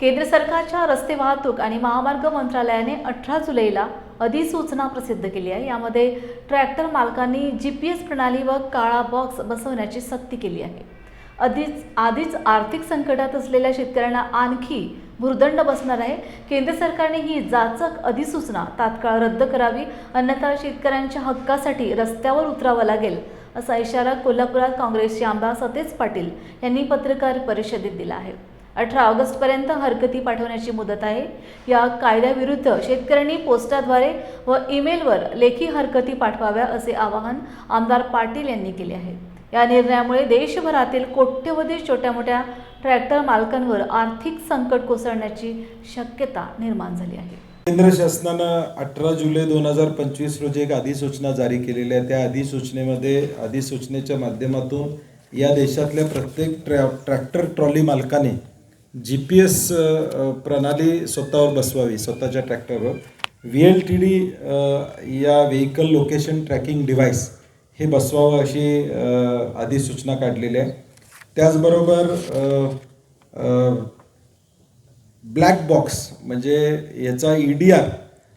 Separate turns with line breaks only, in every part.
केंद्र सरकारच्या रस्ते वाहतूक आणि महामार्ग मंत्रालयाने अठरा जुलैला अधिसूचना प्रसिद्ध केली आहे. यामध्ये ट्रॅक्टर मालकांनी जी पी एस प्रणाली व काळा बॉक्स बसवण्याची सक्ती केली आहे. आधीच आधीच आर्थिक संकटात असलेल्या शेतकऱ्यांना आणखी भुर्दंड बसणार आहे. केंद्र सरकारने ही जाचक अधिसूचना तात्काळ रद्द करावी अन्यथा शेतकऱ्यांच्या हक्कासाठी रस्त्यावर उतरावं लागेल असा इशारा कोल्हापुरात काँग्रेसचे आमदार सतेज पाटील यांनी पत्रकार परिषदेत दिला आहे. अठरा ऑगस्टपर्यंत हरकती पाठवण्याची मुदत आहे. या कायद्याविरुद्ध शेतकऱ्यांनी पोस्टाद्वारे व ईमेलवर लेखी हरकती पाठवाव्या असे आवाहन आमदार पाटील यांनी केले आहे. या निर्णयामुळे देशभरातील कोट्यवधी छोट्या मोठ्या ट्रॅक्टर मालकांवर आर्थिक संकट कोसळण्याची शक्यता निर्माण झाली आहे.
केंद्र शासनानं अठरा जुलै दोन हजार पंचवीस रोजी एक अधिसूचना जारी केलेली आहे. त्या अधिसूचनेमध्ये अधिसूचनेच्या माध्यमातून या देशातल्या प्रत्येक ट्रॅ ट्रॅक्टर ट्रॉली मालकाने जी पी एस प्रणाली स्वतःवर बसवावी स्वतःच्या ट्रॅक्टरवर. व्ही एल टी डी या व्हेकल लोकेशन ट्रॅकिंग डिव्हाइस हे बसवावं अशी आधी सूचना काढलेली आहे. त्याचबरोबर ब्लॅक बॉक्स म्हणजे याचा ई डी आर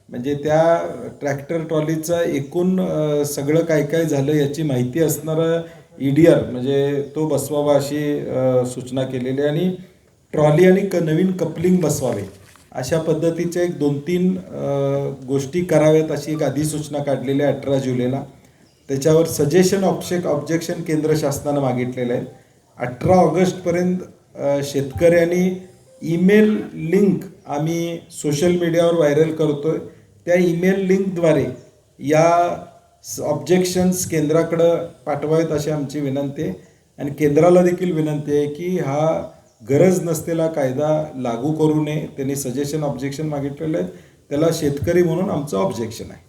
म्हणजे त्या ट्रॅक्टर ट्रॉलीचं एकूण सगळं काय काय झालं याची माहिती असणारं ई डी आर म्हणजे तो बसवावा अशी सूचना केलेली आहे. आणि ट्रॉली आणि क नवीन कपलिंग बसवावे. अशा पद्धतीच्या एक दोन तीन गोष्टी कराव्यात अशी एक अधिसूचना काढलेली आहे अठरा जुलैला. त्याच्यावर सजेशन ऑब्जेक्ट ऑब्जेक्शन केंद्र शासनानं मागितलेलं आहे. अठरा ऑगस्टपर्यंत शेतकऱ्यांनी ईमेल लिंक आम्ही सोशल मीडियावर व्हायरल करतो आहे त्या ईमेल लिंकद्वारे या ऑब्जेक्शन्स केंद्राकडं पाठवावेत अशी आमची विनंती आहे. आणि केंद्राला देखील विनंती आहे की हा गरज नसलेला कायदा लागू करू नये. त्यांनी सजेशन ऑब्जेक्शन मागितलेलं आहे त्याला शेतकरी म्हणून आमचं ऑब्जेक्शन आहे.